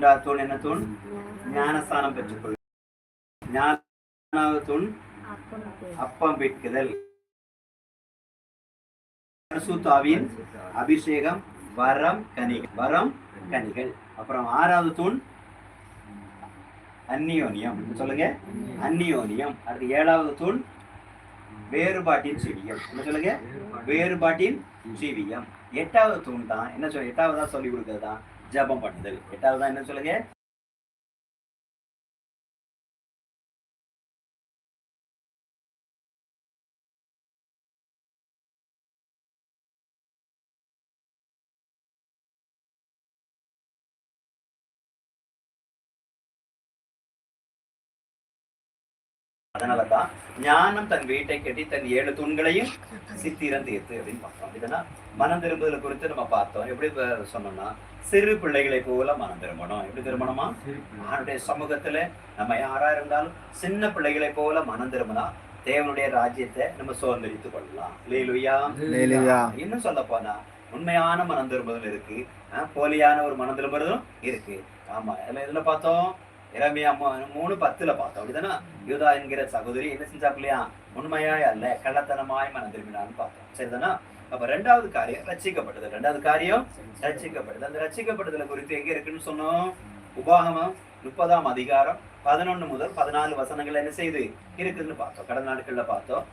உண்டா தூண் என்ன தூண்? ஞானஸ்தானம் பெற்றுக்கொள். ஞானாவது தூண் அப்பம் பிட்குதல் பரிசுத்தாவின் அபிஷேகம் வரம் கனிகள் வரம் கனிகள். அப்புறம் ஆறாவது தூண்? அந்நியோனியம். சொல்லுங்க. அந்நியோனியம். அடுத்து ஏழாவது தூண்? வேறுபாட்டின் சிவியம். என்ன சொல்லுங்க? வேறுபாட்டின் சிவியம். எட்டாவது தூண் தான் என்ன சொல்ல எட்டாவதா சொல்லி கொடுக்கிறது? தான் ஜபம் பண்ணுதல். எட்டாவது தான் என்ன சொல்லுங்க? அதனால தான் ஞானம் தன் வீட்டை கட்டி தன் ஏழு தூண்களையும் சித்திரம் தீர்த்து அப்படின்னு பார்த்தோம் இதனா மனம் திரும்புதல் குறித்து நம்ம பார்த்தோம். எப்படி சொன்னோம்னா சிறு பிள்ளைகளை போல மனம் திரும்பணும். எப்படி திரும்பணுமா? அவனுடைய சமூகத்துல நம்ம யாரா இருந்தாலும் சின்ன பிள்ளைகளை போல மனம் திரும்பினா தேவனுடைய ராஜ்யத்தை நம்ம சுதந்திரித்துக் கொள்ளலாம். இல்லையா அல்லேலூயா. இன்னும் சொல்ல போனா உண்மையான மனம் திரும்புதல் இருக்கு. ஆஹ், போலியான ஒரு மனம் திரும்புறதும் இருக்கு. ஆமா இதுல இதுல பார்த்தோம்? இறமையா மூணு பத்துல பார்த்தோம். அப்படிதானே? யூதா என்கிற சகோதரி என்ன செஞ்சாப்பில்லையா உண்மையாய் அல்ல கள்ளத்தனமாய் மனம் திரும்பினான்னு பார்த்தோம். சரிதானா? அப்ப ரெண்டாவது காரியம் ரச்சிக்கப்பட்டது ரெண்டாவது காரியம் ரச்சிக்கப்பட்டது அந்த ரட்சிக்கப்பட்டதுல குறித்து எங்க இருக்குன்னு சொன்னோம்? உபாகமம் முப்பதாம் அதிகாரம் பதினொன்னு முதல் பதினாலு வசனங்கள் என்ன செய்து இருக்குதுன்னு பார்த்தோம். கடந்த நாட்கள்ல பார்த்தோம்.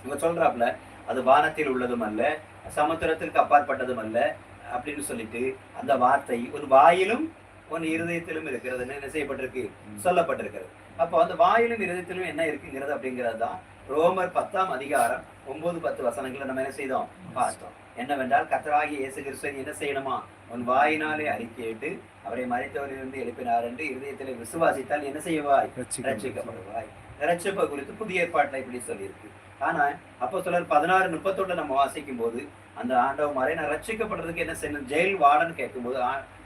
இவங்க சொல்றாப்ல அது வானத்தில் உள்ளதும் அல்ல சமுத்திரத்திற்கு அப்பாற்பட்டதும் அல்ல அப்படின்னு சொல்லிட்டு அந்த வார்த்தை ஒரு வாயிலும் உன் இருதயத்திலும் இருக்கிறதுன்னு என்ன செய்யப்பட்டிருக்கு? சொல்லப்பட்டிருக்கிறது. அப்போ அந்த வாயிலும் இருதயத்திலும் என்ன இருக்குங்கிறது அப்படிங்கிறது தான் ரோமர் பத்தாம் அதிகாரம் ஒன்பது பத்து வசனங்களை நம்ம என்ன செய்தோம்? பார்த்தோம். என்னவென்றால் கத்தராகி இயேசு கிறிஸ்துவை என்ன செய்யணுமா? உன் வாயினாலே அறிக்கையிட்டு அவரை மறைத்தவரிலிருந்து எழுப்பினார் என்று இருதயத்திலே விசுவாசித்தால் என்ன செய்வாய்? ரட்சிக்கப்படுவாய் ரட்சிப்பை குறித்து புதிய ஏற்பாட்டில் இப்படி சொல்லியிருக்கு. ஆனா அப்போ சிலர் பதினாறு முப்பத்தொன்னு நம்ம வாசிக்கும் போது அந்த ஆண்டவர் மாதிரி நான் ரட்சிக்கப்படுறதுக்கு என்ன செய்யணும்? ஜெயில் வார்டன் கேட்கும்போது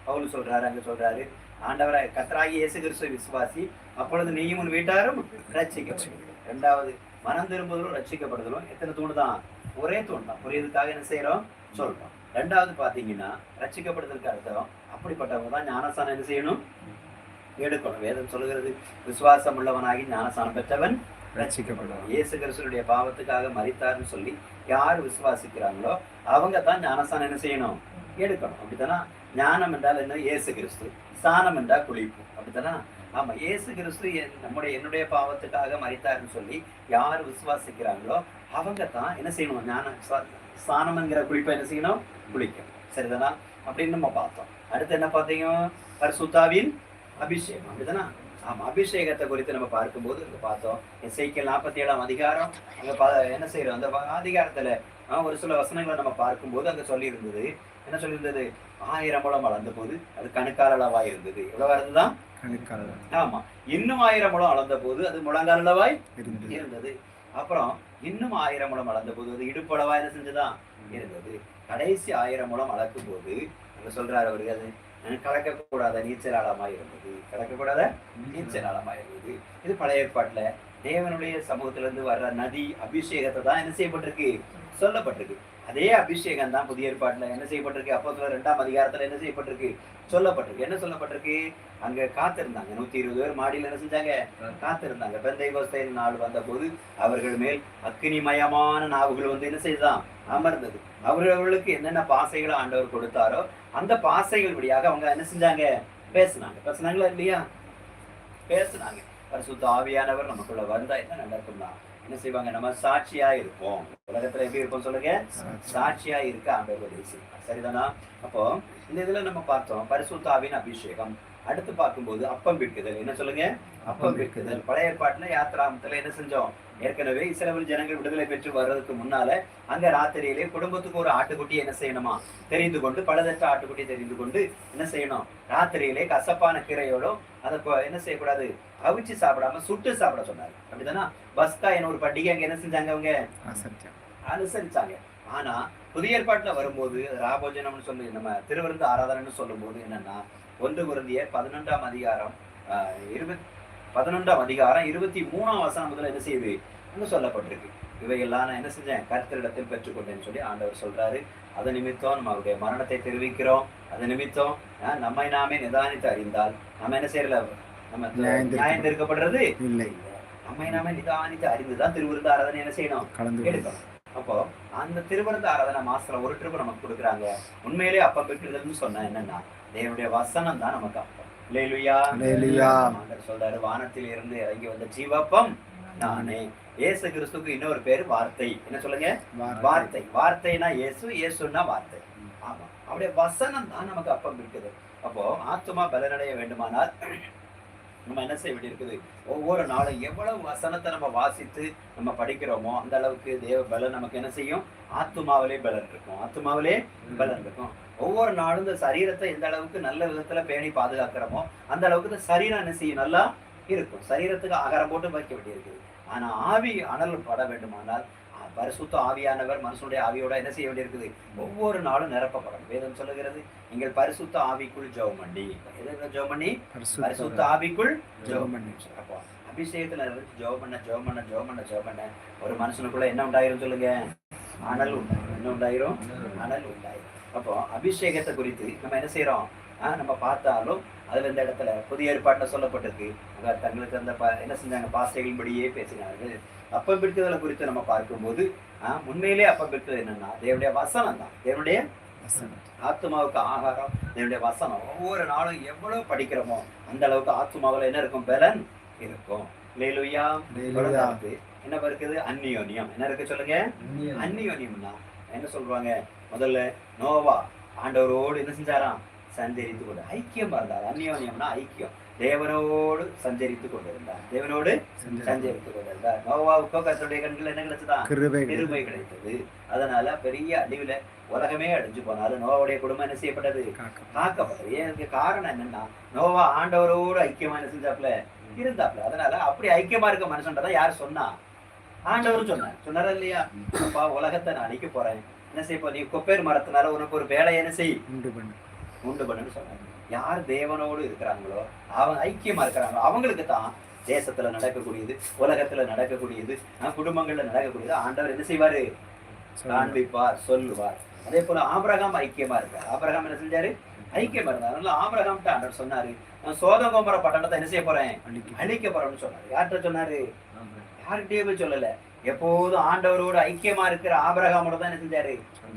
பவுல் சொல்றாரு அங்க சொல்றாரு ஆண்டவரை கத்தராகி இயேசு கிறிஸ்துவை விசுவாசி அப்பொழுது நீயும் உன் வீட்டாரும் ரட்சிக்கப்படுவீர்கள் ரெண்டாவது மனம் திரும்புதலும் ரட்சிக்கப்படுதலும் எத்தனை தூணு தான் ஒரே தூண் தான் புரியுதுக்காக என்ன செய்யறோம் சொல்றோம். ரெண்டாவது பாத்தீங்கன்னா ரட்சிக்கப்படுதலுக்கு அர்த்தம். அப்படிப்பட்டவங்க தான் ஞானசானம் என்ன செய்யணும்? எடுக்கணும். வேதம் சொல்லுகிறது விசுவாசம் உள்ளவனாகி ஞானசானம் பெற்றவன் ரட்சிக்கப்படுவான். இயேசு கிறிஸ்துடைய பாவத்துக்காக மறித்தார்னு சொல்லி யார் விசுவாசிக்கிறாங்களோ அவங்க தான் ஞானஸ்தானம் என்ன செய்யணும்? எடுக்கணும். அப்படித்தானா? ஞானம் என்றால் என்ன? இயேசு கிறிஸ்து. ஸ்தானம் என்றால் குளிப்பு. அப்படித்தானா? ஆமா இயேசு கிறிஸ்து என்- நம்முடைய என்னுடைய பாவத்துக்காக மறித்தாருன்னு சொல்லி யார் விசுவாசிக்கிறாங்களோ அவங்க தான் என்ன செய்யணும்? ஞான ஸ்வ- ஸ்தானம்ங்கிற குளிப்பை என்ன செய்யணும்? குளிக்கணும். சரிதானா? அப்படின்னு நம்ம பார்த்தோம். அடுத்து என்ன பார்த்தீங்க? பரிசுத்தாவின் அபிஷேகம். அப்படிதானா? ஆமா அபிஷேகத்தை குறித்து நம்ம பார்க்கும்போது இங்க பார்த்தோம். இசைக்கு நாற்பத்தி ஏழாம் அதிகாரம். அங்க பா- என்ன செய்யறோம்? அந்த அதிகாரத்துல ஒரு சில வசனங்களை நம்ம பார்க்கும்போது அங்க சொல்லி இருந்தது என்ன சொல்லியிருந்தது? ஆயிரம் முழம் வளர்ந்த போது அது கணுக்கால் அளவா இருந்தது. எவ்வளவு இருந்ததுதான் கணுக்கால். ஆமா. இன்னும் ஆயிரம் முழம் அளந்த போது அது முழங்கால் அளவாய் இருந்தது. அப்புறம் இன்னும் ஆயிரம் முழம் அளந்த போது அது இடுப்பளவா என்ன செஞ்சுதான் இருந்தது. கடைசி ஆயிரம் முழம் அளக்கும் போது அங்க சொல்றாரு அவரு அது கலக்கக்கூடாத நீச்சல் ஆழமாய் இருந்தது. கலக்கக்கூடாத நீச்சல் ஆழமாய் இருந்தது. இது பழைய ஏற்பாட்டுல தேவனுடைய சமூகத்திலிருந்து வர்ற நதி அபிஷேகத்தை தான் என்ன செய்யப்பட்டிருக்கு? சொல்லப்பட்டிருக்கு. அதே அபிஷேகம் தான் புதிய ஏற்பாட்டில். என்ன செய்யப்பட்டிருக்கு? அப்போ ரெண்டாம் அதிகாரத்தில் என்ன செய்யப்பட்டிருக்கு? சொல்லப்பட்டிருக்கு. என்ன சொல்லப்பட்டிருக்கு? அங்க காத்திருந்தாங்க. நூத்தி இருபது பேர் மாடியில என்ன செஞ்சாங்க? காத்திருந்தாங்க. பெந்தை நாள் வந்தபோது அவர்கள் மேல் அக்னிமயமான நாவுகள் வந்து என்ன செய்துதான் அமர்ந்தது. அவர்களுக்கு என்னென்ன பாசைகளை ஆண்டவர் கொடுத்தாரோ அந்த பாசைகள் வழியாக அவங்க என்ன செஞ்சாங்க? பேசுனாங்க. பேசுனாங்களா இல்லையா? பேசுனாங்க. பரிசுத்த ஆவியானவர் நமக்குள்ள வந்தா என்ன நடக்கும்னா என்ன செய்வாங்க? நம்ம சாட்சியா இருப்போம். உலகத்துல எப்படி இருப்போம் சொல்லுங்க? சாட்சியா இருக்க ஆண்டவர் செய்வார் சரிதானா? அப்போ இந்த இதுல நம்ம பார்த்தோம் பரிசுத்தாவின் அபிஷேகம். அடுத்து பார்க்கும்போது அப்பம் விற்குதல் என்ன சொல்லுங்க? அப்பம் விற்குதல் பழைய ஏற்பாட்டுல யாத்ராமத்துல என்ன செஞ்சோம்? ஏற்கனவே இஸ்ரவேல் ஜனங்கள் விடுதலை பெற்று வர்றதுக்கு முன்னால அங்க ராத்திரியிலே குடும்பத்துக்கு ஒரு ஆட்டுக்குட்டி என்ன செய்யணுமா? தெரிந்து கொண்டு பழுதற்ற ஆட்டுக்குட்டி தெரிந்து கொண்டு என்ன செய்யணும்? ராத்திரியிலே கசப்பான கீரையோடும் அதை என்ன செய்யக்கூடாது? அவிச்சு சாப்பிடாம சுட்டு சாப்பிட சொன்னாரு. அப்படிதானா? பஸ்கா என்ன ஒரு பண்டிகை அங்க என்ன செஞ்சாங்க அவங்க? அனுசரிச்சாங்க. ஆனா புதிய ஏற்பாட்டுல வரும்போது ராபோஜனம்னு சொல்லி நம்ம திருவிருந்து ஆராதனைன்னு சொல்லும்போது என்னன்னா ஒன்று குருந்தியர் பதினொன்றாம் அதிகாரம் இருபத் பதினொன்றாம் அதிகாரம் இருபத்தி மூணாம் வசனம் முதல்ல என்ன செய்யுது சொல்லப்பட்டிருக்கு. இவையெல்லாம் நான் என்ன செஞ்சேன் கருத்தரிடத்தில் பெற்றுக்கொண்டேன்னு சொல்லி ஆண்டவர் சொல்றாரு. அது நிமித்தம் நம்ம அவருடைய மரணத்தை தெரிவிக்கிறோம். அது நிமித்தம் நம்மை நாமே நிதானித்து அறிந்தால் நம்ம என்ன செய்யல நம்ம நியாயம் தீர்க்கப்படுறது? இல்லை. நம்மை நாமே நிதானித்து அறிந்துதான் திருவிருந்த ஆராதனை என்ன செய்யணும்? எடுக்கணும். அப்போ அந்த திருவிருந்த ஆராதனை மாசத்துல ஒரு ட்ரிப் நமக்கு கொடுக்குறாங்க. உண்மையிலே அப்பம் பெற்றுதல்னு சொன்னா என்னன்னா தேவனுடைய வசனம் தான் நமக்கு அப்பம். சொல்றாரு வானத்தில் இருந்து இறங்கி வந்த ஜீவப்பம் நானே. இயேசு கிறிஸ்துக்கு இன்னொரு பேரு வார்த்தை. என்ன சொல்லுங்க? வார்த்தை. வார்த்தைனா இயேசு இயேசுன்னா வார்த்தை. ஆமா. அப்படியே வசனம் தான் நமக்கு அப்பம் இருக்குது. அப்போ ஆத்துமா பலனடைய வேண்டுமானால் நம்ம என்ன செய்ய வேண்டியிருக்குது? ஒவ்வொரு நாளும் எவ்வளவு வசனத்தை நம்ம வாசித்து நம்ம படிக்கிறோமோ அந்த அளவுக்கு தேவ பலன் நமக்கு என்ன செய்யும்? ஆத்துமாவிலே பலன் இருக்கும். ஆத்துமாவிலே பலன் இருக்கும். ஒவ்வொரு நாளும் இந்த சரீரத்தை எந்த அளவுக்கு நல்ல விதத்துல பேணி பாதுகாக்கிறோமோ அந்த அளவுக்கு இந்த சரீரம் என்ன செய்யும்? நல்லா இருக்கும். சரீரத்துக்கு ஆகாரம் போட்டு வைக்க வேண்டியிருக்குது. ஆனா ஆவி அனல் பட வேண்டுமானால் பரிசுத்த ஆவியானவர் மனுஷனுடைய ஆவியோட என்ன செய்ய வேண்டியிருக்குது? ஒவ்வொரு நாளும் நிரப்பப்படும் வேதம் சொல்லுகிறது நீங்கள் பரிசுத்த ஆவிக்குள் ஜெபம் பண்ணி. ஜெபம் பண்ணி? பரிசுத்த ஆவிக்குள் ஜெபம் பண்ணி. அப்போ அபிஷேகத்துல ஜெபம் பண்ண ஜெபம் பண்ண ஜெபம் பண்ண ஜெபம் பண்ண ஒரு மனுஷனுக்குள்ள என்ன உண்டாயிரும் சொல்லுங்க? அனல் உண்டாயிரும் என்ன உண்டாயிரும்? அனல் உண்டாயிரும். அப்போ அபிஷேகத்தை குறித்து நம்ம என்ன செய்யறோம் நம்ம பார்த்தாலும் அதுல இந்த இடத்துல புதிய ஏற்பாட்டுல சொல்லப்பட்டிருக்கு. தங்களுக்கு அந்த என்ன செஞ்சாங்க? பாசைகளின்படியே பேசினார்கள். அப்பம் பிடித்ததை குறித்து நம்ம பார்க்கும்போது உண்மையிலே அப்பம் பிடித்தது என்னன்னா தேவனுடைய வசனம் தான். தேவனுடைய ஆத்மாவுக்கு ஆகாரம் என்னுடைய வசனம். ஒவ்வொரு நாளும் எவ்வளவு படிக்கிறோமோ அந்த அளவுக்கு ஆத்மாவுல என்ன இருக்கும்? பலன் இருக்கும். லேலுயா என்ன இருக்குது அந்நியோனியம். என்ன இருக்கு சொல்லுங்க? அந்நியோனியம்னா என்ன சொல்றாங்க? முதல்ல நோவா ஆண்டவரோடு என்ன செஞ்சாராம்? சஞ்சரித்து கொண்டு ஐக்கியம் இருந்தார். அந்நியோனியம்னா ஐக்கியம். தேவனோடு சஞ்சரித்து கொண்டிருந்தார். தேவனோடு சஞ்சரித்து கொண்டிருந்தார். நோவாவுக்கோ கத்தருடைய கண்கள் என்ன கிடைச்சதா? கிருபை கிடைத்தது. அதனால பெரிய அழிவுல உலகமே அழிஞ்சு போனாலும் நோவாவுடைய குடும்பம் என்ன செய்யப்பட்டது? காக்க காக்கப்பட்டது. இதுக்கு காரணம் என்னன்னா நோவா ஆண்டவரோடு ஐக்கியமா என்ன செஞ்சாப்ல இருந்தாப்ல அதனால அப்படி ஐக்கியமா இருக்க மனுஷன்றதை யார் சொன்னா? ஆண்டவர் சொன்னார். சொன்னாரா இல்லையா? அப்பா உலகத்தை நான் அழிக்க போறேன். என்ன செய்ய நீ கொப்பேர் மரத்தினால உனக்கு ஒரு வேலையை என்ன செய்? உண்டு பண்ணு. உண்டு பண்ணுன்னு சொன்னாங்க யார் தேவனோடு இருக்கிறாங்களோ அவங்க ஐக்கியமா இருக்கிறாங்களோ அவங்களுக்கு தான் தேசத்துல நடக்கக்கூடியது உலகத்துல நடக்கக்கூடியது குடும்பங்கள்ல நடக்கக்கூடியது. ஆண்டவர் என்ன செய்வாரு? காண்பிப்பார் சொல்லுவார். அதே போல ஆபிரகாம் ஐக்கியமா இருக்கார். ஆபிரகாம் என்ன செஞ்சாரு? ஐக்கியமா இருந்தார். அதனால ஆபிரகாம்ட்ட ஆண்டவர் சொன்னாரு நான் சோதகோமர பட்டணத்தை என்ன செய்ய போறேன்? அழிக்க போறேன்னு சொன்னாரு. யார்கிட்ட சொன்னாரு? யார்கிட்டயே போய் சொல்லல. எப்போதும் ஆண்டவரோடு ஐக்கியமா இருக்கிற ஆபிரகாமோட தான் என்ன செஞ்சாரு?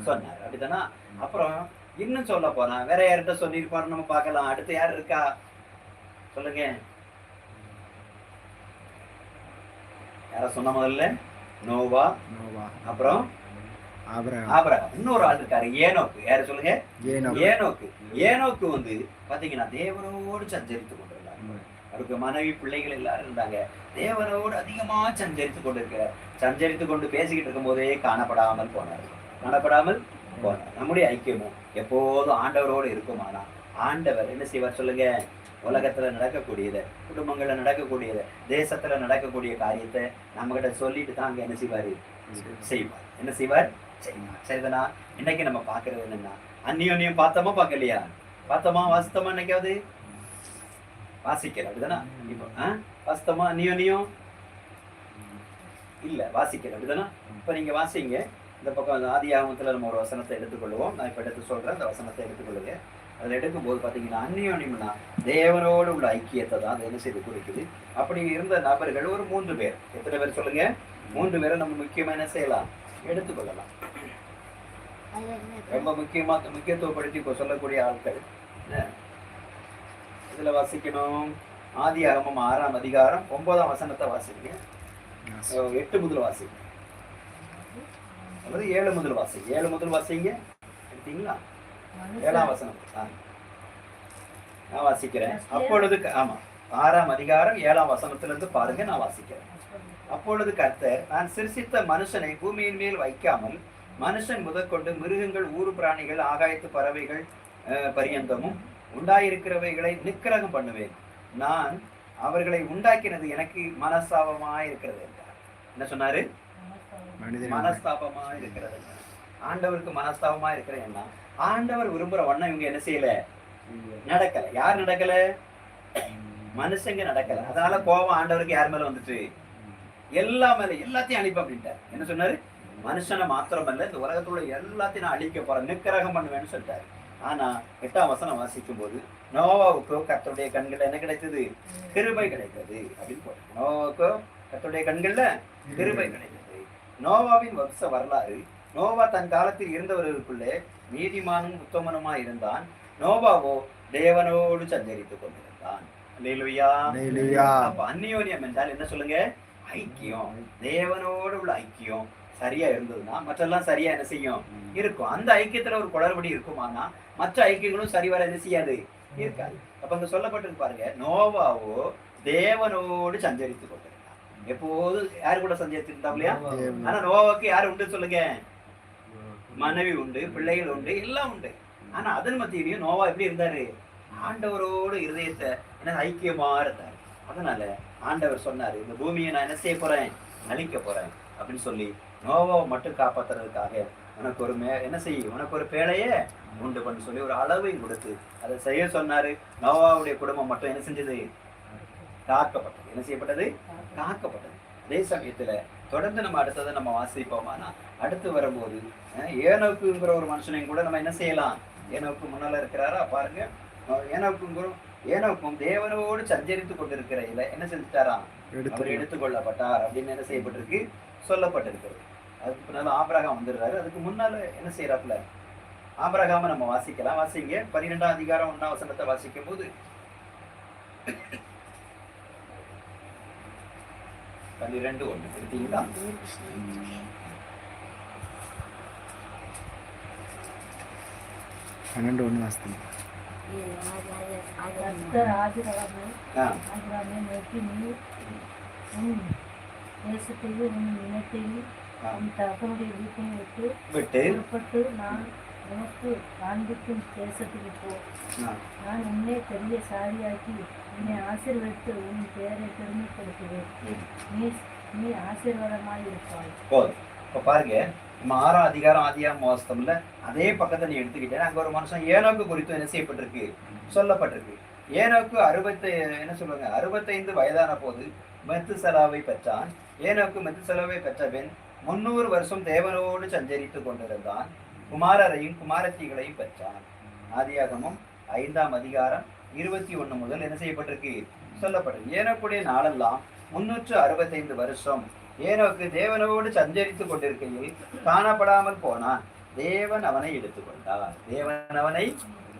சொன்னாரு. அப்படிதானா அப்புறம் இன்னும் சொல்ல போனா வேற யார்கிட்ட சொல்லியிருப்பாரு நம்ம பார்க்கலாம். அடுத்து யார் இருக்கா? சொல்லுங்க. யார சொன்ன முதல்ல? நோவா. நோவா. அப்புறம்? இன்னொரு ஆள் இருக்காரு. ஏனோக்கு. யாரு சொல்லுங்க? ஏனோ ஏனோக்கு. ஏனோக்கு வந்து பாத்தீங்கன்னா தேவனோடு சஞ்சரித்து கொண்டிருந்தாங்க அவருக்கு மனைவி பிள்ளைகள் எல்லாரும் இருந்தாங்க. தேவனோடு அதிகமா சஞ்சரித்து கொண்டிருக்க சஞ்சரித்து கொண்டு பேசிக்கிட்டு இருக்கும் போதே காணப்படாமல் போனார். காணப்படாமல் நம்முடைய ஐக்கியமும் எப்போதும் ஆண்டவரோடு இருக்குமானா? ஆண்டவர் என்ன செய்வார் சொல்லுங்க? உலகத்துல நடக்கக்கூடியதை குடும்பங்கள்ல நடக்கக்கூடியதை தேசத்துல நடக்கக்கூடிய காரியத்தை நம்ம கிட்ட சொல்லிட்டு தான் அங்க என்ன செய்வாரு? செய்வார். என்ன செய்வார்? செய்வார். சரிதானா? இன்னைக்கு நம்ம பாக்குறது என்னன்னா அந்நியோன்யம் பார்த்தோமா பார்க்கலையா? பார்த்தோமா? வாசித்தோமா என்னைக்காவது? வாசிக்கல அப்படிதானா? இப்போ ஆ? வாசித்தோமா? இல்ல வாசிக்கல அப்படிதானா? இப்ப நீங்க வாசிங்க. இந்த பக்கம் அந்த ஆதி ஆகமத்துல நம்ம ஒரு வசனத்தை எடுத்துக்கொள்வோம். நான் இப்ப எடுத்து சொல்றேன். அந்த வசனத்தை எடுத்துக்கொள்ளுங்க. அதுல எடுக்கும்போது பாத்தீங்கன்னா அந்நியோன்யம்னா தேவனோடு உள்ள ஐக்கியத்தை தான் அது என்ன செய்து குறிக்குது? அப்படி இருந்த நபர்கள் ஒரு மூன்று பேர். எத்தனை பேர் சொல்லுங்க? மூன்று பேரை நம்ம முக்கியமா என்ன செய்யலாம்? எடுத்துக்கொள்ளலாம். ரொம்ப முக்கியமா முக்கியத்துவப்படுத்தி இப்போ சொல்லக்கூடிய ஆட்கள்? இதுல வாசிக்கணும். ஆதி ஆகமம் ஆறாம் அதிகாரம் ஒன்பதாம் வசனத்தை வாசிங்க. எட்டு முதல் வாசிங்க. அல்லது ஏழு முதல் வாசிங்க ஏழு முதல் வாசிங்க எடுத்தீங்களா? ஏழாம் வசனம். ஆ. நான் வாசிக்கிறேன். அப்பொழுது க- ஆமா. ஆறாம் அதிகாரம் ஏழாம் வசனத்திலிருந்து பாருங்க நான் வாசிக்கிறேன். அப்பொழுது கர்த்தர் நான் சிருஷித்த மனுஷனை பூமியின் மேல் வைக்காமல் மனுஷன் முதற்கொண்டு மிருகங்கள் ஊரு பிராணிகள் ஆகாயத்து பறவைகள் பரியந்தமும் உண்டாயிருக்கிறவைகளை நிக்கிரகம் பண்ணுவேன். நான் அவர்களை உண்டாக்கினது எனக்கு மனஸ்தாபமா இருக்கிறது என்றார். என்ன சொன்னாரு? மனஸ்தாபமா இருக்கிறது. ஆண்டவருக்கு மனஸ்தாபமா இருக்கிறேன்னா ஆண்டவர் விரும்புற வண்ணம் இவங்க என்ன செய்யல? நடக்கல. யார் நடக்கல? மனுஷங்க நடக்கல. அதனால கோபம் ஆண்டவருக்கு யார் மேல வந்துட்டு எல்லா மேல எல்லாத்தையும் அழிப்ப அப்படின்ட்டார். என்ன சொன்னாரு? மனுஷனை மாத்திரம் இல்ல இந்த உலகத்துல எல்லாத்தையும் நான் அழிக்க போறேன் நிக்கிரகம் பண்ணுவேன்னு சொல்லிட்டாரு. ஆனா எட்டாம் வசனம் வாசிக்கும் போது நோவாவுக்கோ கத்தருடைய கண்கள்ல என்ன கிடைத்தது? கிருபை கிடைத்தது அப்படின்னு போட்டு நோவாவுக்கோ கத்தருடைய கண்கள்ல கிருபை கிடைத்தது. நோவாவின் வம்ச வரலாறு நோவா தன் காலத்தில் இருந்தவர்களுக்குள்ளே நீதிமானும் உத்தமனுமா இருந்தான். நோவாவோ தேவனோடு சஞ்சரித்துக் கொண்டிருந்தான். அந்நியோன்யம் என்றால் என்ன சொல்லுங்க? ஐக்கியம். தேவனோடு உள்ள ஐக்கியம். சரியா இருந்ததுன்னா மற்றெல்லாம் சரியா என்ன செய்யும்? இருக்கும். அந்த ஐக்கியத்துல ஒரு குளறுபடி இருக்குமானா? மற்ற ஐக்கியங்களும் சரிவர என்ன செய்யாது? இருக்காது. அப்ப அங்க சொல்லப்பட்டிருக்கு பாருங்க நோவாவோ தேவனோடு சஞ்சரித்து கொண்டிருந்தான். எப்போது யாரு கூட இருந்தாப்லையா தேவன். ஆனா நோவாவுக்கு யாரு உண்டு சொல்லுங்க? மனைவி உண்டு பிள்ளைகள் உண்டு எல்லாம் உண்டு. ஆனா அதன் மத்தியிலையும் நோவா எப்படி இருந்தாரு? ஆண்டவரோடு இருதயத்தை என்ன ஐக்கியமா இருந்தார். அதனால ஆண்டவர் சொன்னாரு இந்த பூமியை நான் என்ன செய்ய போறேன்? அழிக்க போறேன். அப்படின்னு சொல்லி நோவாவை மட்டும் காப்பாத்துறதுக்காக உனக்கு ஒரு மே என்ன செய்ய உனக்கு ஒரு பேழைய உண்டு பண்ணி சொல்லி ஒரு அளவையும் கொடுத்து அதை செய்ய சொன்னாரு. நோவாவுடைய குடும்பம் மட்டும் என்ன செஞ்சது? காக்கப்பட்டது. என்ன செய்யப்பட்டது? காக்கப்பட்டது. அதே சமயத்துல தொடர்ந்து நம்ம அடுத்ததை நம்ம வாசிப்போமானா அடுத்து வரும்போது ஏனோக்குங்கிற ஒரு மனுஷனையும் கூட நம்ம என்ன செய்யலாம்? ஏனோக்கு முன்னால இருக்கிறாரா? பாருங்க. அஹ், ஏனோக்குங்கிற ஏனோக்கும் தேவனோடு சஞ்சரித்து கொண்டிருக்கிறையில என்ன செஞ்சுட்டாராம்? எடுத்து அவர் எடுத்துக்கொள்ளப்பட்டார் அப்படின்னு என்ன செய்யப்பட்டிருக்கு? சொல்லப்பட்டிருக்கிறது. அதுக்கு பின்னால ஆபிரகாம் வந்துடுறாரு. அதுக்கு முன்னால என்ன செய்யறாப்புல? ஆபிரகாம நம்ம வாசிக்கலாம். வாசிங்க. பன்னிரெண்டாம் அதிகாரம் ஒன்னாம் வசனத்தை வாசிக்கும் போது பன்னிரெண்டு ஒண்ணு எடுத்தீங்களா? பன்னெண்டு ஒன்று நீ உன் தேசத்தையும் உன் இனத்தையும். உன் தகனுடைய வீட்டையும் விட்டு. விட்டு புறப்பட்டு நான் உனக்கு காண்பிக்கும் தேசத்துக்கு போ நான் உன்னை பெரிய சாரியாக்கி உன்னை ஆசீர்வதித்து உன் பெயரை பெருமைப்படுத்துவேன். நீ நீ ஆசீர்வாதமாய் இருப்பாய். போதும். பாருங்க நம்ம ஆறாம் அதிகாரம் ஆதியாம் வாஸ்தம்ல அதே பக்கத்தை நீ எடுத்துக்கிட்டேன். அங்க ஒரு மனுஷன் ஏனோக்கு குறித்து என்ன செய்யப்பட்டிருக்கு? சொல்லப்பட்டிருக்கு. ஏனோக்கு அறுபத்தி என்ன சொல்லுவாங்க? அறுபத்தைந்து வயதான போது மெத்துசலாவை பெற்றான். ஏனோக்கு மெத்துசலாவை பெற்ற பின் முன்னூறு வருஷம் தேவனோடு சஞ்சரித்து கொண்டிருந்தான். குமாரரையும் குமாரத்திகளையும் பெற்றான். ஆதியாகமும் ஐந்தாம் அதிகாரம் இருபத்தி ஒண்ணு முதல் என்ன செய்யப்பட்டிருக்கு? சொல்லப்பட்டது ஏனோக்குடைய நாளெல்லாம் முன்னூற்று அறுபத்தைந்து வருஷம். ஏனோக்கு தேவனோடு சஞ்சரித்து கொண்டிருக்கையில் காணப்படாமல் போனான். தேவன் அவனை எடுத்துக்கொண்டார். தேவன் அவனை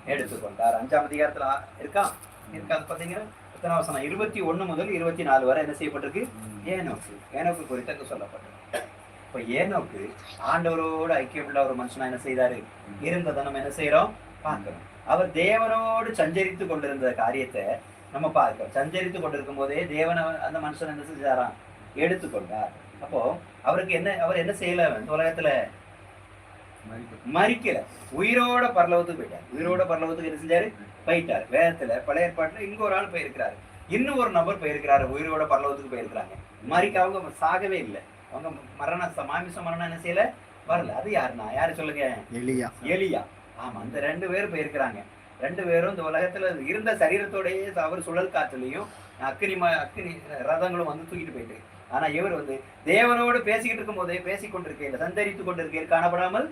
எடுத்துக்கொண்டார். அஞ்சாம் அதிகாரத்துல இருக்கான் இருக்கா? இருக்காது பாத்தீங்கன்னா எத்தனை வசனம்? இருபத்தி ஒண்ணு முதல் இருபத்தி நாலு வரை என்ன செய்யப்பட்டிருக்கு? ஏனோக்கு. ஏனோக்கு குறித்து சொல்லப்பட்டிருக்கு. இப்ப ஏனோக்கு ஆண்டவரோடு ஐக்கியமுள்ள ஒரு மனுஷனா என்ன செய்தாரு? இருந்ததை நம்ம என்ன செய்யறோம் பார்க்கிறோம். அவர் தேவனோடு சஞ்சரித்து கொண்டிருந்த காரியத்தை நம்ம பார்க்கிறோம். சஞ்சரித்து கொண்டிருக்கும் போதே தேவன் அந்த மனுஷன் என்ன செஞ்சாராம்? எடுத்துக்கொண்டார் அப்போ அவருக்கு என்ன அவர் என்ன செய்யல உலகத்துல மறிக்கல. உயிரோட பரலவத்துக்கு போயிட்டார். உயிரோட பரலவத்துக்கு என்ன செஞ்சாரு? போயிட்டார். வேதத்துல பழைய ஏற்பாட்டுல இங்க ஒரு ஆள் போயிருக்கிறாரு. இன்னும் ஒரு நபர் போயிருக்கிறாரு. உயிரோட பரலவத்துக்கு போயிருக்கிறாங்க. மறிக்க அவங்க சாகவே இல்லை. அவங்க மரண மாமிச மரணம் என்ன செய்யல? வரல. அது யாருன்னா? யாரு சொல்லுங்க? எலியா. எலியா. ஆமா அந்த ரெண்டு பேரும் போயிருக்கிறாங்க. ரெண்டு பேரும் இந்த உலகத்துல இருந்த சரீரத்தோடயே அவர் சுழல் காற்றுலையும் அக்கினி ம அக்கினி ரதங்களும் வந்து தூக்கிட்டு போயிட்டு. ஆனா இவர் வந்து தேவனோடு பேசிக்கிட்டு இருக்கும் போதே பேசிக் கொண்டிருக்கையில் சந்தரித்து கொண்டிருக்கையில் காணப்படாமல்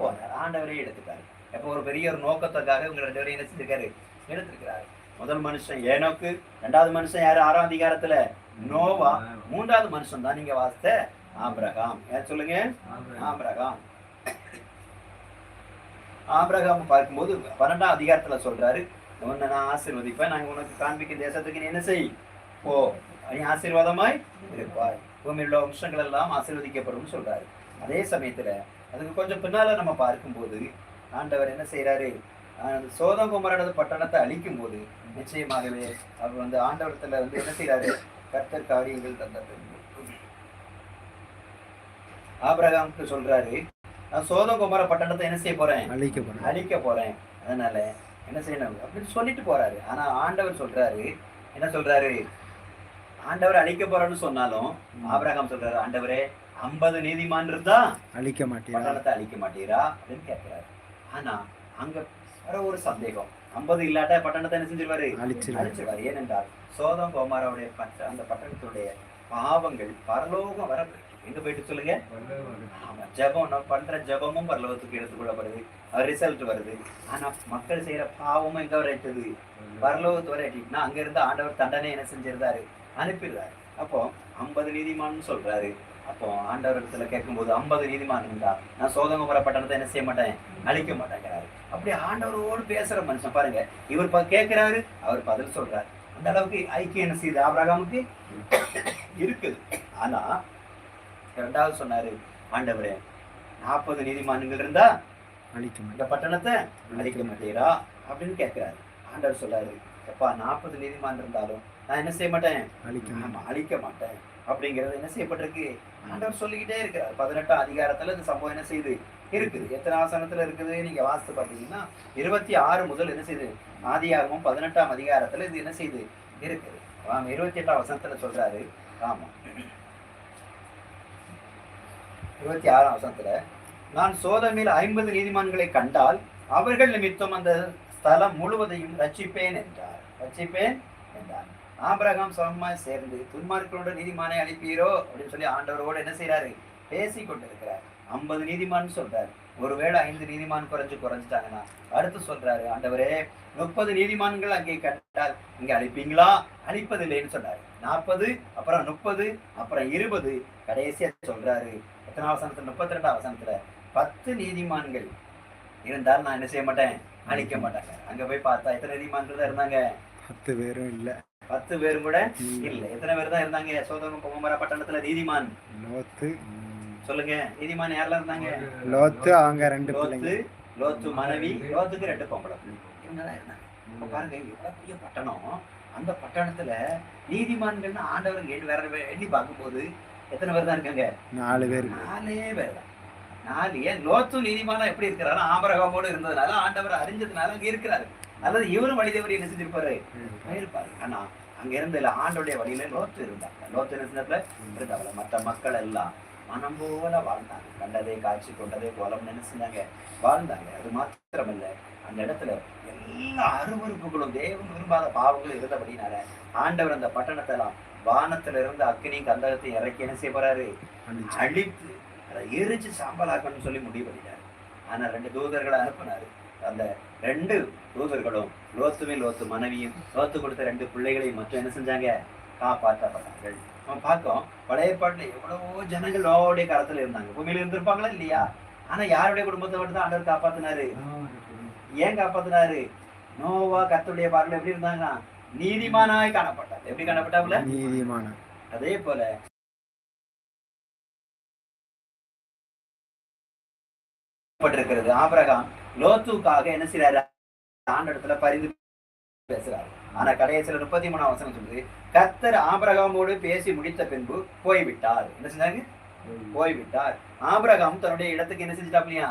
போனார். ஆண்டவரே எடுத்துட்டாரு. எப்போ ஒரு பெரிய ஒரு நோக்கத்துக்காக இவங்க ரெண்டு பேரையும் என்ன செஞ்சிருக்காரு? எடுத்திருக்கிறாரு. முதல் மனுஷன் ஏனோக்கு ரெண்டாவது மனுஷன் யாரு? ஆறாம் அதிகாரத்துல? நோவா. மூன்றாவது மனுஷன் தான் நீங்க வாசித்த ஆபிரகாம். ஏன் சொல்லுங்க? ஆபிரகாம். ஆபிரகாம் பார்க்கும்போது பன்னெண்டாம் அதிகாரத்துல சொல்றாரு உன்னை நான் ஆசீர்வதிப்பேன். நாங்கள் உனக்கு காண்பிக்கும் தேசத்துக்கு நீ என்ன செய்? போ. நீ ஆசீர்வாதமாய் இருப்பாய். பூமியில் உள்ள வம்சங்கள் எல்லாம் ஆசீர்வதிக்கப்படும் சொல்றாரு. அதே சமயத்துல அதுக்கு கொஞ்சம் பின்னால நம்ம பார்க்கும்போது ஆண்டவர் என்ன செய்யறாரு சோதங்குமரனது பட்டணத்தை அழிக்கும் போது நிச்சயமாகவே அவர் வந்து ஆண்டவரத்துல வந்து என்ன செய்யறாரு கர்த்தர் காரியங்கள் தந்தது. ஆபிரகாமுக்கு சொல்றாரு நான் சோதகுமர பட்டணத்தை என்ன செய்ய போறேன்? அழிக்கப்படும் அழிக்க போறேன். அதனால என்ன செய்யணும்? அப்படின்னு சொல்லிட்டு போறாரு. ஆனா ஆண்டவர் சொல்றாரு. என்ன சொல்றாரு? ஆண்டவர் அழிக்க போறேன்னு சொன்னாலும் ஆபிரகாம் சொல்றாரு ஆண்டவரே ஐம்பது நீதிமான் இருந்தா அழிக்க மாட்டீரா? பட்டணத்தை அழிக்க மாட்டீரா? அப்படின்னு கேட்கிறாரு ஆனா அங்க வர ஒரு சந்தேகம். ஐம்பது இல்லாட்டா பட்டணத்தை என்ன செஞ்சிருவாரு? அழிச்சிருவாரு. ஏனென்றால் சோதம் கோமாராவுடைய பட்ட அந்த பட்டணத்துடைய பாவங்கள் பரலோகம் வர எங்க போயிட்டு சொல்லுங்க? ஆமா, ஜெபம் நம்ம பண்ற ஜெபமும் பரலோகத்துக்கு எடுத்துக்கொள்ளப்படுது ரிசல்ட் வருது. ஆனா மக்கள் செய்யற பாவமும் எங்க வரை எட்டுது பரலோகத்து வரை எட்டிட்டுனா அங்க இருந்து ஆண்டவர் தண்டனை என்ன செஞ்சிருந்தாரு? அனுப்பிடுறாரு. அப்போ ஐம்பது நீதிமான்னு சொல்றாரு. அப்போ ஆண்டவர் இடத்துல கேட்கும்போது ஐம்பது நீதிமான் இருந்தா நான் சோதமபுர பட்டணத்தை என்ன செய்ய மாட்டேன்? அழிக்க மாட்டேங்கிறாரு. அப்படி ஆண்டவரோடு பேசுற மனுஷன் பாருங்க. இவர் கேட்கிறாரு அவர் பதில் சொல்றாரு. அந்த அளவுக்கு ஐக்கியம் என்ன செய்யுது? ஆபிரகாமுக்கு? இருக்குது. ஆனா ரெண்டாவது சொன்னாரு ஆண்டவரே நாற்பது நீதிமான்கள் இருந்தா அழிக்க இந்த பட்டணத்தை அழிக்க மாட்டீரா? அப்படின்னு கேட்கிறாரு. ஆண்டவர் சொல்றாரு எப்பா நாற்பது நீதிமான் இருந்தாலும் நான் என்ன செய்ய மாட்டேன்? அழிக்க அழிக்க மாட்டேன். அப்படிங்கிறது என்ன செய்யப்பட்டிருக்கு? ஆண்டவர் சொல்லிக்கிட்டே இருக்கிறார். பதினெட்டாம் அதிகாரத்துல இந்த சம்பவம் என்ன செய்யுது இருக்குது. எத்தனை ஆசனத்துல இருக்குது? நீங்க வாசித்து பார்த்தீங்கன்னா இருபத்தி ஆறு முதல் என்ன செய்யுது ஆதியாகமும் பதினெட்டாம் அதிகாரத்துல இது என்ன செய்யுது இருக்குது. இருபத்தி எட்டாம் வசனத்துல சொல்றாரு. ஆமா. இருபத்தி ஆறாம் வசனத்தில் நான் சோதமில் ஐம்பது நீதிமான்களை கண்டால் அவர்கள் நிமித்தம் அந்த ஸ்தலம் முழுவதையும் ரட்சிப்பேன் என்றார். ரட்சிப்பேன் என்றார். ஆபிரகாம் சமமாய் சேர்ந்து துன்மார்களோட நீதிமானை அனுப்பீரோ அப்படின்னு சொல்லி ஆண்டவரோடு என்ன செய்றாரு? பேசி கொண்டிருக்கிறார். ஐம்பது நீதிமான் சொல்றாரு. ஒருவேளை ஐந்து நீதிமான் குறைஞ்சு குறைஞ்சிட்டாங்கன்னா அடுத்து சொல்றாரு ஆண்டவரே முப்பது நீதிமான்கள் அங்கே கண்டால் இங்க அழிப்பீங்களா அழிப்பதில்லைன்னு சொன்னாரு. நாற்பது அப்புறம் முப்பது அப்புறம் இருபது கடைசியா சொல்றாரு. எத்தனாம் வசனத்துல முப்பத்தி ரெண்டாம் வசனத்துல பத்து நீதிமான்கள் இருந்தால் நான் என்ன செய்ய மாட்டேன்? அழிக்க மாட்டாங்க. அங்க போய் பார்த்தா எத்தனை நீதிமான்கள் தான் இருந்தாங்க? பத்து பேரும் இல்ல. பத்து பேரும் கூட இல்ல. எத்தனை பேர் தான் இருந்தாங்க? சோதகம் பொம்மர பட்டணத்துல நீதிமான். லோத்து சொல்லுங்க. நீதிமான் யாரெல்லாம் இருந்தாங்க? லோத்து அவங்க ரெண்டு லோத்து லோத்து மனைவி லோத்துக்கு ரெண்டு பொம்பளை. இவங்க தான் இருந்தாங்க. இப்ப பாருங்க பெரிய பட்டணம். அந்த பட்டணத்துல நீதிமான்கள்னு ஆண்டவர் எண்ணி பார்க்கும்போது எத்தனை பேர் தான் இருக்காங்க? நாலு பேர். நாலே பேர் தான். நாலு. ஏன்? லோத்து நீதிமானா எப்படி இருக்கிறாரு ஆபரகமோடு இருந்ததுனால ஆண்டவர் அறிஞ்சதுனால அங்க இருக்கிறாரு. அல்லது இவரும் வழிதேவர் என்ன செஞ்சிருப்பாரு? இருப்பாரு ஆனா அங்க இருந்த ஆண்டோடைய வழியில லோத்து இருந்தாங்க லோத்து செஞ்சதுல இருந்தாங்க மற்ற மக்கள் எல்லாம் மனம் போல வாழ்ந்தாங்க. கண்டதே காட்சி கொண்டதே போலம் என்ன செஞ்சாங்க வாழ்ந்தாங்க. அது மாத்திரமல்ல அந்த இடத்துல எல்லா அருவருப்புகளும் தேவன் விரும்பாத பாவங்களும் இருந்தபடினால ஆண்டவர் அந்த பட்டணத்தை எல்லாம் வானத்துல இருந்து அக்கினி கந்தகத்தை இறக்கி என்ன செய்ய போறாரு. அழித்து அதை எரிச்சு சாம்பலாக்கணும்னு சொல்லி முடிவு பண்ணிட்டாரு. ஆனா ரெண்டு தூதர்களை அனுப்புனாரு. அந்த ரெண்டு தூதர்களும் லோத்துமே லோத்து மனைவியும் லோத்து கொடுத்த ரெண்டு பிள்ளைகளையும் மட்டும் என்ன செஞ்சாங்க? காப்பாற்றப்பட்டார்கள். நம்ம பார்க்கோம் பழைய பாட்டுல எவ்வளவோ ஜனங்கள் நோவுடைய கரத்துல இருந்தாங்க. பூமியில இருந்திருப்பாங்களா இல்லையா? ஆனா யாருடைய குடும்பத்தை மட்டும் தான் ஆண்டவர் காப்பாத்தினாரு? ஏன் காப்பாத்தினாரு? நோவா கர்த்தருடைய பார்வையில எப்படி இருந்தாங்கன்னா நீதிமானாய் காணப்பட்டார். எப்படி காணப்பட்டாப்புல? நீதிமான அதே போல பட்டிருக்கிறது. ஆபிரகாம் லோத்துக்காக என்ன செய்யறாரு ஆண்டத்துல பரிந்து பேசுறாரு. ஆனா கடைசியில முப்பத்தி மூணாம் வசனம் சொல்லுது கர்த்தர் ஆபிரகாமோடு பேசி முடித்த பின்பு போய்விட்டார். என்ன செஞ்சாங்க? போய்விட்டார். ஆபிரகாம் தன்னுடைய இடத்துக்கு என்ன செஞ்சுட்டாப்லையா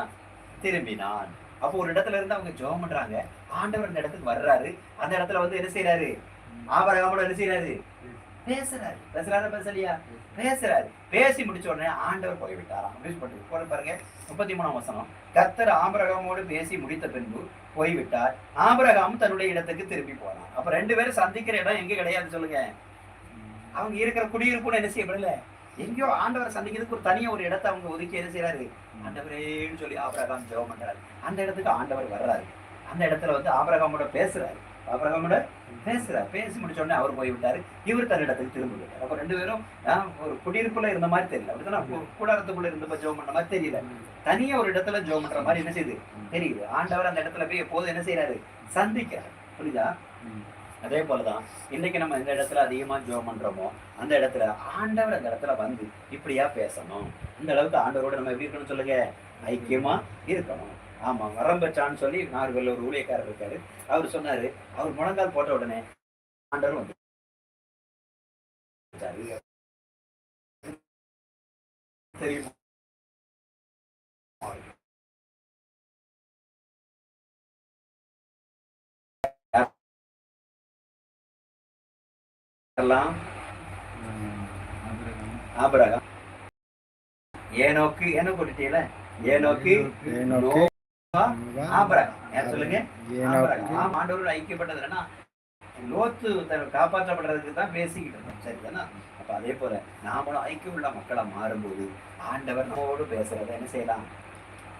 திரும்பினான். அப்போ ஒரு இடத்துல இருந்து அவங்க ஜோம் பண்றாங்க. ஆண்டவர் இந்த இடத்துக்கு வர்றாரு. அந்த இடத்துல வந்து என்ன செய்யறாரு ஆபிரகாமோட என்ன செய்யறாரு பேசுறாரு. பேசுறாரு பேசலையா? பேசுறாரு. பேசி முடிச்ச உடனே ஆண்டவர் போய்விட்டாராம். அப்படின்னு போட்டு போட பாருங்க. முப்பத்தி மூணாம் வசனம். கத்தர் ஆபிரகாமோடு பேசி முடித்த பின்பு போய்விட்டார். ஆபிரகாம் தன்னுடைய இடத்துக்கு திரும்பி போனான் அப்ப ரெண்டு பேரும் சந்திக்கிற இடம் எங்க கிடையாது சொல்லுங்க. அவங்க இருக்கிற குடியிருப்புன்னு என்ன செய்யப்படல? எங்கேயோ ஆண்டவரை சந்திக்கிறதுக்கு ஒரு தனியா ஒரு இடத்தை அவங்க ஒதுக்கி என்ன செய்யறாரு ஆண்டவரேன்னு சொல்லி ஆபிரகாம் ஜெபம் பண்றாரு. அந்த இடத்துக்கு ஆண்டவர் வர்றாரு. அந்த இடத்துல வந்து ஆபிரகாமோட பேசுறாரு. ஆபிரகாமோட பேசுறாரு. பேசி முடிச்ச உடனே அவர் போய் விட்டாரு இவர் தன் இடத்துக்கு திரும்ப விட்டார் அப்ப ரெண்டு பேரும் ஒரு குடியிருப்புல இருந்த மாதிரி தெரியல. அப்படித்தானே? கூடாரத்துக்குள்ள இருந்தப்ப ஜெபம் பண்ண மாதிரி தெரியல. தனியா ஒரு இடத்துல ஜெபம் பண்ற மாதிரி என்ன செய்யுது தெரியுது. ஆண்டவர் அந்த இடத்துல போய் எப்போதும் என்ன செய்யறாரு சந்திக்கிறார். புரியுதா? அதே போலதான் இன்னைக்கு நம்ம எந்த இடத்துல அதிகமா ஜோம் பண்றோமோ அந்த இடத்துல ஆண்டவர் அந்த இடத்துல வந்து இப்படியா பேசணும். இந்த அளவுக்கு ஆண்டவரோட நம்ம எப்படி இருக்கணும் சொல்லுங்க? ஐக்கியமா இருக்கணும். ஆமா வரம்பச்சான்னு சொல்லி நார்வேல ஒரு ஊழியக்காரர் இருக்காரு. அவர் சொன்னாரு அவர் முழங்கால் போட்ட உடனே ஆண்டவர் வந்து தெரியுமா. எல்லாம் ஆபிரகாம். ஏனோக்கு ஏனோ போட்டுட்டீல ஏனோக்கு ஆபிரகாம். சொல்லுங்க? ஆண்டவரோடு ஐக்கியப்பட்டது என்னன்னா லோத்து தன்னை காப்பாற்றப்படுறதுக்கு தான் பேசிக்கிட்டு இருந்தோம். சரிதானா? அப்ப அதே போல நாமளும் ஐக்கியம் உள்ள மக்களா மாறும்போது ஆண்டவர் நம்மோடு பேசுறத என்ன செய்யலாம்?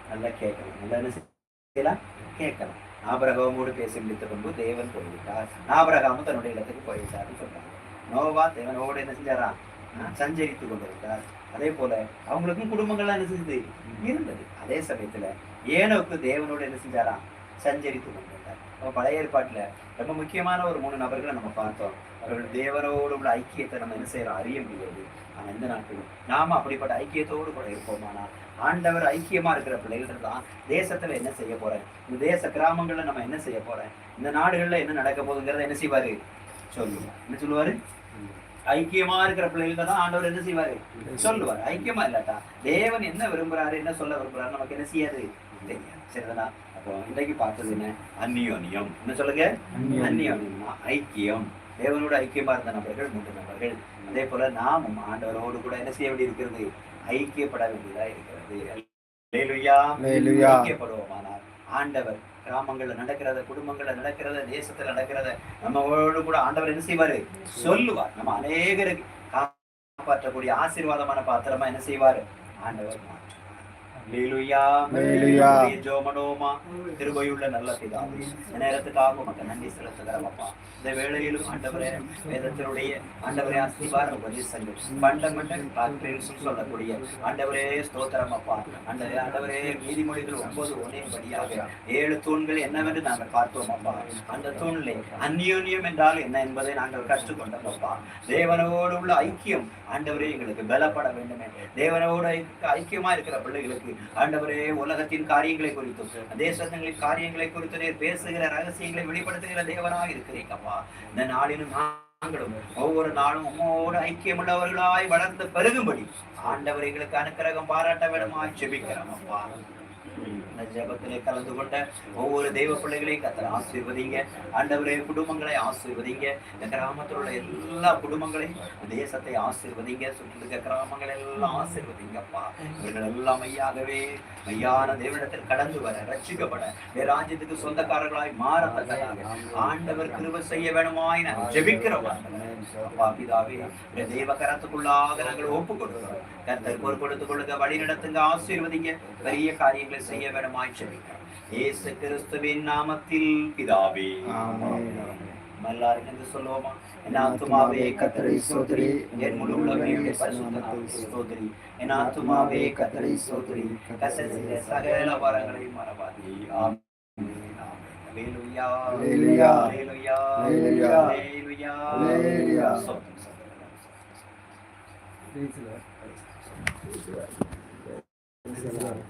நல்லா கேட்கலாம். நல்லா என்ன செய்யலாம்? கேட்கலாம். நாபரகமோடு பேசி முடித்த பின்பு தேவன் போய்விட்டார். நாபரகாமும் தன்னுடைய இடத்துக்கு போய்விட்டார்னு சொல்றாங்க. நோவா தேவனோட என்ன செஞ்சாராம் சஞ்சரித்து கொண்டிருந்தார். அதே போல அவங்களுக்கும் குடும்பங்கள்லாம் என்ன செஞ்சது? இருந்தது. அதே சமயத்துல ஏனோக்கு தேவனோட என்ன செஞ்சாராம் சஞ்சரித்து கொண்டிருந்தார். நம்ம பழைய ஏற்பாட்டுல ரொம்ப முக்கியமான ஒரு மூணு நபர்களை நம்ம பார்த்தோம். அவர்கள் தேவனோடு உள்ள ஐக்கியத்தை நம்ம என்ன செய்யறோம்? அறிய முடியாது. ஆனா இந்த நாட்களும் நாம அப்படிப்பட்ட ஐக்கியத்தோடு கூட இருப்போமானா ஆண்டவர் ஐக்கியமா இருக்கிற பிள்ளைகள் தான் தேசத்துல என்ன செய்ய போறேன் இந்த தேச கிராமங்கள்ல நம்ம என்ன செய்ய போறேன் இந்த நாடுகள்ல என்ன நடக்க போகுதுங்கிறத என்ன செய்வாரு? சொல்லுவார் என்ன சொல்லுவாரு? ஐக்கியமா இருக்கிற பிள்ளைகள்ட்ட தான் ஆண்டவர் என்ன செய்வாரு? சொல்லுவார். ஐக்கியமா இல்லாட்டா? தேவன் என்ன விரும்புறாரு என்ன சொல்ல விரும்புறாரு நமக்கு என்ன செய்யாது? தெரியாது. சரிதானா? அப்போ இன்றைக்கு பார்த்தது என்ன? அந்நியோன்யம். என்ன சொல்லுங்க? அந்நியோன்யம்னா ஐக்கியம். தேவனோட ஐக்கியமா இருந்த நபர்கள் மூன்று நபர்கள். அதே போல நாமும் ஆண்டவரோடு கூட என்ன செய்ய வேண்டி இருக்கிறது ஐக்கியப்பட வேண்டியதா இருக்கிறது. ஐக்கியப்படுவோமானால் ஆண்டவர் கிராமங்கள்ல நடக்கிறத குடும்பங்கள்ல நடக்கிறத தேசத்துல நடக்கிறத நம்மளோடு கூட ஆண்டவர் என்ன செய்வாரு? சொல்லுவார். நம்ம அநேகருக்கு காப்பாற்றக்கூடிய ஆசீர்வாதமான பாத்திரமா என்ன செய்வாரு? ஆண்டவர் கிருபையுள்ள நல்ல பிதாவே நேரத்துக்காக உமக்கு நன்றி செலுத்துகிறோம் அப்பா. இந்த வேளையிலும் ஆண்டவரே வேதத்தினுடைய ஆண்டவரே அஸ்திபார உபதேசங்கள் ஃபண்டமெண்டல் டாக்டரின்ஸ் சொல்லக்கூடிய ஆண்டவரே ஸ்தோத்திரம் அப்பா. ஆண்டவரே ஆண்டவரே நீதிமொழிகள் ஒன்பது படியாக ஏழு தூண்கள் என்னவென்று நாங்கள் பார்த்தோம் அப்பா. அந்த தூணிலே அந்யோன்யம் என்றால் என்ன என்பதை நாங்கள் கற்றுக்கொண்டோம் அப்பா. தேவனோடு உள்ள ஐக்கியம் ஆண்டவரே எங்களுக்கு பலப்பட வேண்டுமே. தேவனோடு ஐக்க- ஐக்கியமா இருக்கிற பிள்ளைகளுக்கு ஆண்டவரே உலகத்தின் காரியங்களை குறித்தும் தேசங்களின் காரியங்களை குறித்து நீர் பேசுகிற ரகசியங்களை வெளிப்படுத்துகிற தேவனாக இருக்கிறீங்கப்பா. இந்த நாளிலும் நாங்களும் ஒவ்வொரு நாளும் உம்மோடு ஐக்கியமுள்ளவர்களாய் வளர்ந்து பெருகும்படி ஆண்டவர் எங்களுக்கு அனுக்கிரகம் பாராட்ட விடமாய் செபிக்கிறோம் அப்பா. இந்த ஜபத்திலே கலந்து கொண்ட ஒவ்வொரு தெய்வ பிள்ளைகளையும் கத்தரை ஆசீர்வதிங்க. ஆண்டவரே குடும்பங்களை ஆசீர்வதிங்க. இந்த கிராமத்தில் உள்ள எல்லா குடும்பங்களையும் தேசத்தை ஆசீர்வதிங்க. சுற்றி இருக்க கிராமங்களை எல்லாம் ஆசீர்வதிங்கப்பா. இவர்கள் எல்லாம் மையாகவே மையான தேவனிடத்தில் கடந்து வர ரட்சிக்கப்பட இந்த ராஜ்யத்துக்கு சொந்தக்காரர்களாய் மாறத்தக்கதாக ஆண்டவர் கிருப செய்ய வேணுமாய் நான் ஜெபிக்கிறோம் பிதாவே இந்த தெய்வ கரத்துக்குள்ளாக நாங்கள் ஒப்பு கொடுக்கிறோம் கர்த்தர் பொறுப்படுத்திக் கொள்ளுங்க வழி நடத்துங்க ஆசீர்வதிங்க பெரிய காரியங்களை செய்ய வேணுமாய் ஜெபிக்கிறோம் இயேசு கிறிஸ்துவின் நாமத்தில் பிதாவே. எல்லாரும் என்று சொல்லுவோமா? என் ஆத்துமாவே கத்தரை சோதரி. என் முழு உலகையுடைய என் ஆத்துமாவே கத்தரை சோதரி. கசசில சகல வரங்களை மறவாதே. ஆமென். Hallelujah. Hallelujah. Hallelujah. Hallelujah. Hallelujah. Hallelujah. Praise the Lord.